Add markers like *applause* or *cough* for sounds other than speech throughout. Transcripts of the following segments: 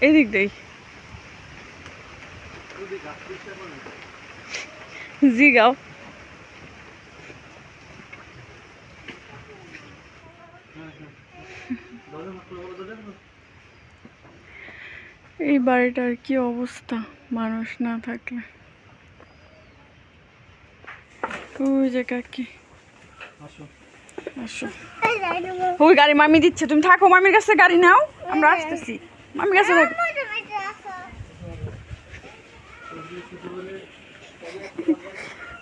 এদিক দেই। জিগাও এই বাড়িটার কি অবস্থা? মানুষ না থাকলে। ওই যে কাকি। আসো। ওই গাড়ি মামি দিচ্ছে তুমি থাকো মামির কাছে গাড়ি নাও আমরা আসতেছি। মামির কাছে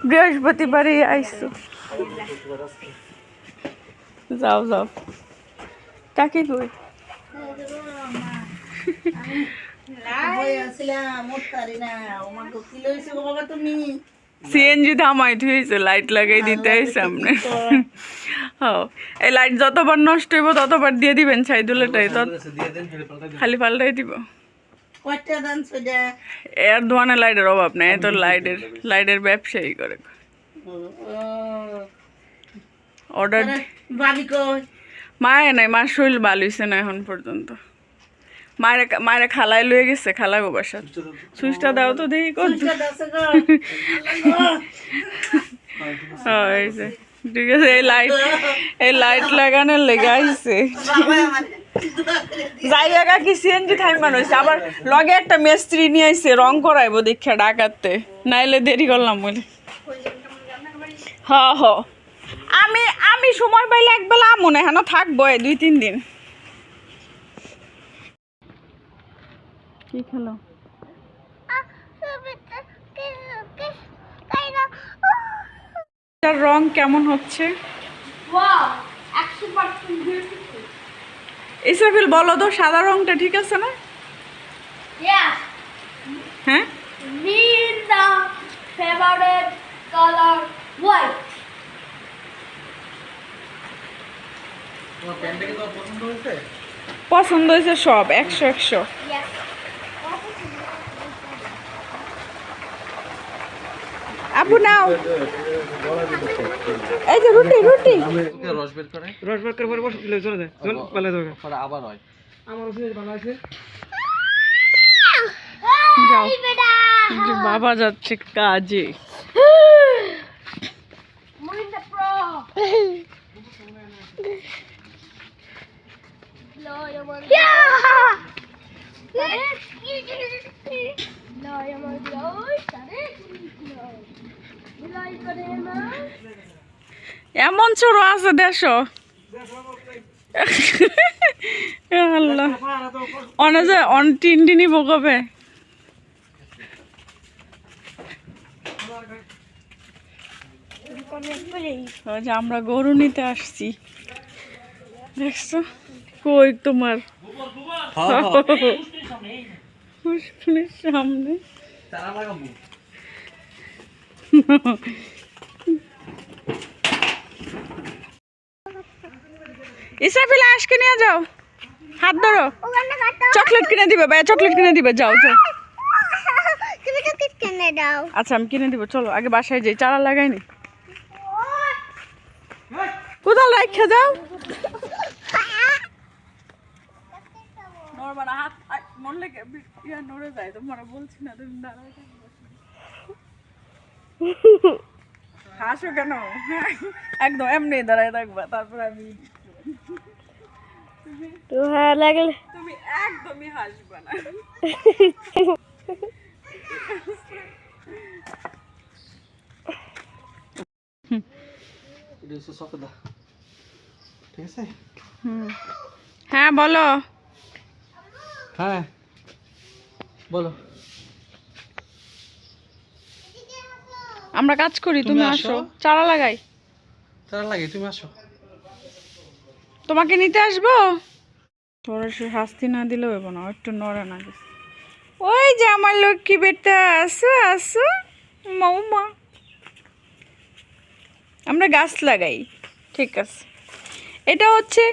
বৃহস্পতিবারে আইসো। যাও যাও। কাকে কই? সিএনজি থামাই থুয়েছে লাইট লাগাই দিতে সামনে। হ্যাঁ এই লাইট যতবার নষ্ট হইব ততবার দিয়ে দিবেন ছাইদুলেটাই তত খালি পাল্টাই দিব। এর দোয়ানে লাইটের অভাব নেই তো লাইটের লাইটের ব্যবসায়ী করে। অর্ডার মায়ের নাই মার শরীর হইছে না এখন পর্যন্ত। মায়ের মায়ের খালায় লয়ে গেছে খালা গো বাসা সুইচটা দাও তো দেখি হ্যাঁ, যে। ঠিক আছে এই লাইট এই লাইট কি আবার লগে একটা মিস্ত্রি নিয়ে আইছে রং করাইবো দীক্ষা ডাকাতে নাইলে দেরি করলাম বলে হ হ আমি আমি সময় পাইলে একবেলা মনে হেন থাকব এই দুই তিন দিন কি খেলো রং কেমন হচ্ছে? ইসরাফিল বলো তো সাদা রংটা ঠিক আছে না? হ্যাঁ? পছন্দ হয়েছে? সব একশো একশো। আপু নাও। এই যে রুটি রুটি। রস বের করে রস বার করে পরে বস দিলে চলে যায় চল পালে যাবে পরে আবার হয়। আমার ওষুধ ভালো আছে। যাও যে বাবা যাচ্ছে কাজে. Yeah. এমন ছোট আছে দেশ আল্লাহ। অনে যে অন টিন টিনি বকবে যে আমরা গরু নিতে আসছি। দেখছ? কই তোমার? সামনে *laughs* তারা লাগাবো ইসরাফিল আজকে নিয়ে যাও। হাত ধরো। চকলেট কিনে দিবে ভাইয়া, চকলেট কিনে দিবে, যাও যাও। আচ্ছা আমি কিনে দিব, চলো, আগে বাসায় যাই, চারা লাগাইনি কোথাও রাখা যাও হাসো কেন? একদম এমনি দাঁড়ায় থাকবা, তারপর আমি তো ভালো লাগলে তুমি একদমই হাসবা না। এটা হচ্ছে সফেদা ঠিক আছে হ্যাঁ বলো। হ্যাঁ। বলো। আমরা কাজ করি তুমি আসো। চারা লাগাই। তারা লাগে তুমি আসো। তোমাকে নিতে আসব? তোরা সে শাস্তি না দিলেও হইব না একটু নড়ে না গেছে। ওই যে আমার লক্ষ্মী বেটা আসো আসো। মৌমা আমরা গাছ লাগাই ঠিক আছে। এটা হচ্ছে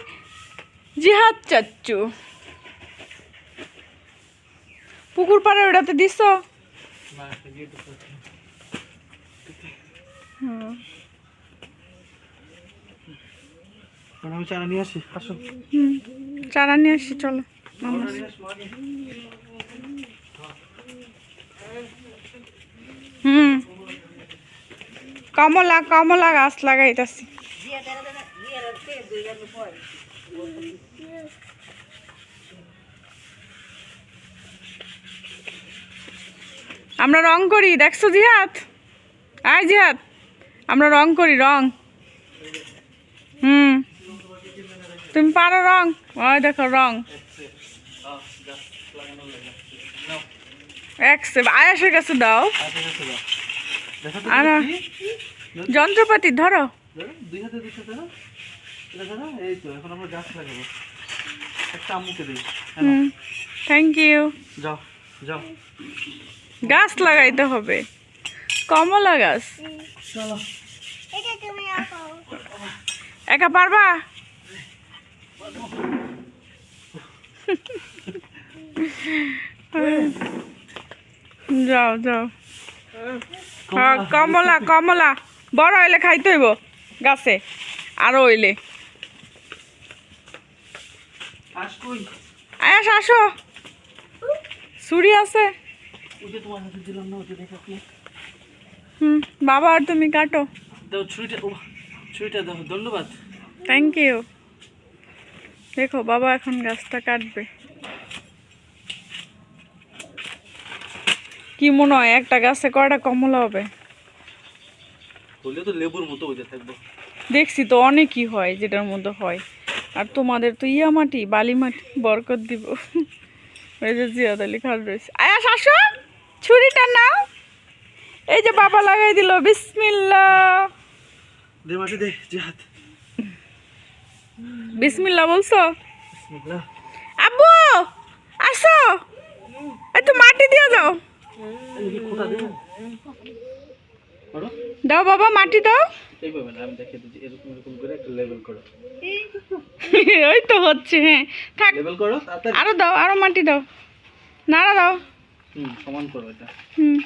জিহাদ চাচ্চু। পুকুর পাড়ে ওটাতে দিস হুম। আমি চারা নিয়ে আসি আসো। হুম চারা নিয়ে আসি চলো হুম কমলা কমলা গাছ লাগাইতাছি। আমরা রং করি দেখছ জিহাদ? আয় জিহাদ আমরা রং করি রং। হুম। তুমি পারো রং? ওই দেখো রং। আয়াসের কাছে দাও। আর যন্ত্রপাতি ধরো। গাছ থ্যাংক ইউ গাছ লাগাইতে হবে। কমলা গাছ। তুমি একা পারবা? *laughs* যাও যাও। হ্যাঁ কমলা কমলা। বড় হইলে খাইতে হইব গাছে আরও হইলে। আস আয়াস আসো ছুরি আছে। হুম বাবা আর তুমি কাটো। ছুরিটা ছুরিটা ধন্যবাদ। থ্যাংক ইউ দেখো বাবা এখন গাছটা কাটবে। কি মনে হয় একটা গাছে কয়টা কমলা হবে? তো লেবুর মতো ওই যে দেখছি তো অনেকই হয় যেটার মধ্যে হয়। আর তোমাদের তো ইয়া মাটি বালি মাটি বরকত দিব। ওই যে রয়েছে আসো ছুরিটা নাও। এই যে বাবা লাগাই দিল বিসমিল্লা দে দে জিহাদ বিসমিল্লা বলছো? আব্বু আসো। একটু মাটি দিয়ে দাও। দাও বাবা মাটি দাও। ওই *laughs* তো হচ্ছে হ্যাঁ। থাক আরও দাও আরও মাটি দাও। নাড়া দাও। সমান করো এটা। হুম।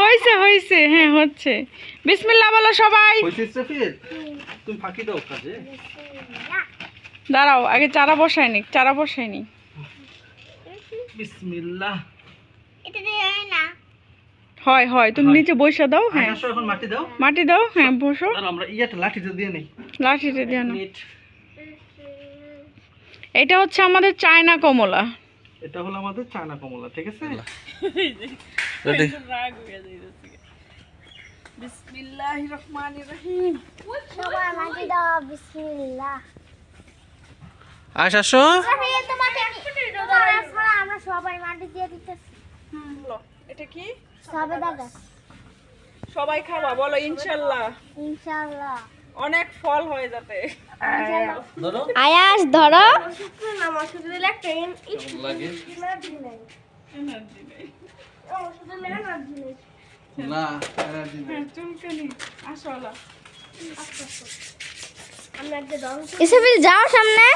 হয়েছে হয়েছে হ্যাঁ হচ্ছে। বিসমিল্লা বলো সবাই। তুমি ফাঁকি দাও কাজে। দাঁড়াও আগে চারা বসাই নি চারা বসাই নি বিসমিল্লাহ। এটা দিয়ে না। হয় হয় তুমি নিচে বসে দাও হ্যাঁ। এখন মাটি দাও। মাটি দাও হ্যাঁ বসো। আমরা ইয়াটা লাঠিটা দিয়ে নেই। লাঠিতে দিয়ে নাও। এটা হচ্ছে আমাদের চায়না কমলা। এটা হলো আমাদের চায়না কমলা ঠিক আছে? *laughs* বিসমিল্লাহির রহমানির রহিম। সবাই মাটি দাও বিসমিল্লাহ। আস। আসো এই তো মাটি তোমরা ছাড়া আমরা সবাই মাটি দিয়ে দিতেছি। হুম এটা কি? সবেদা গাছ সবাই খাবা বলো ইনশাল্লাহ। ইনশাআল্লাহ অনেক ফল হয়ে যাতে। ধরো আয়াস ধরো। ইসরাফিল যাও সামনে।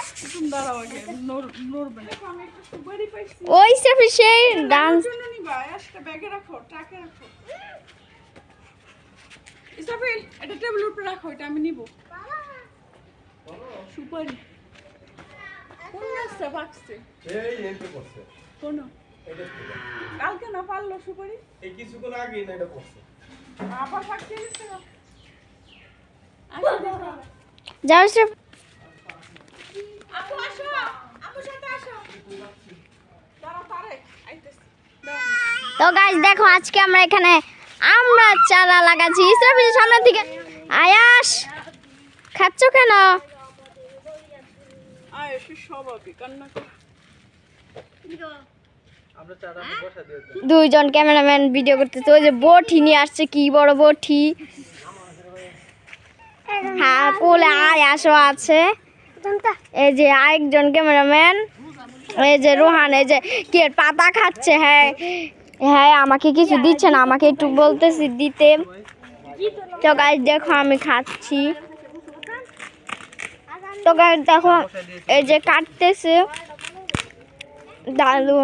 ওই ইসরাফিল সেই ডান্স। জন্য নিবা একটা ব্যাগে রাখো ট্রাকে রাখো ইসাফিল এটা টেবিলের উপরে রাখো এটা আমি নিব। সুপারি। কোন গাছটা পাকছে এই এমপি করছে। কোন? কালকে না পারল সুপারি? এই কিছুক্ষণ আগে না এটা করছে। আবার গেছে না যাও ইসরাফিল আপু আসো। আপুর সাথে আসো। দাঁড়া পারে। তো গাইস দেখো আজকে আমরা এখানে আমরা চারা লাগাচ্ছি। ইসরাফিল সামনে থেকে আয়াস খাচ্ছ কেন? আয় এসে স্বভাবিক কান্না করে। আমরা চারা বসা দিয়ে দুইজন ক্যামেরাম্যান ভিডিও করতেছে ওই যে বটি নিয়ে আসছে কি বড় বটি? হ্যাঁ কোলে আয়াসও আছে। এই যে আরেকজন ক্যামেরাম্যান এই যে রোহান এই যে কি পাতা খাচ্ছে হ্যাঁ। হ্যাঁ আমাকে কিছু দিচ্ছে না আমাকে একটু বলতেছি দিতে। তো গাছ দেখো আমি খাচ্ছি। তো গাছ দেখো এই যে কাটতেছে। দাদু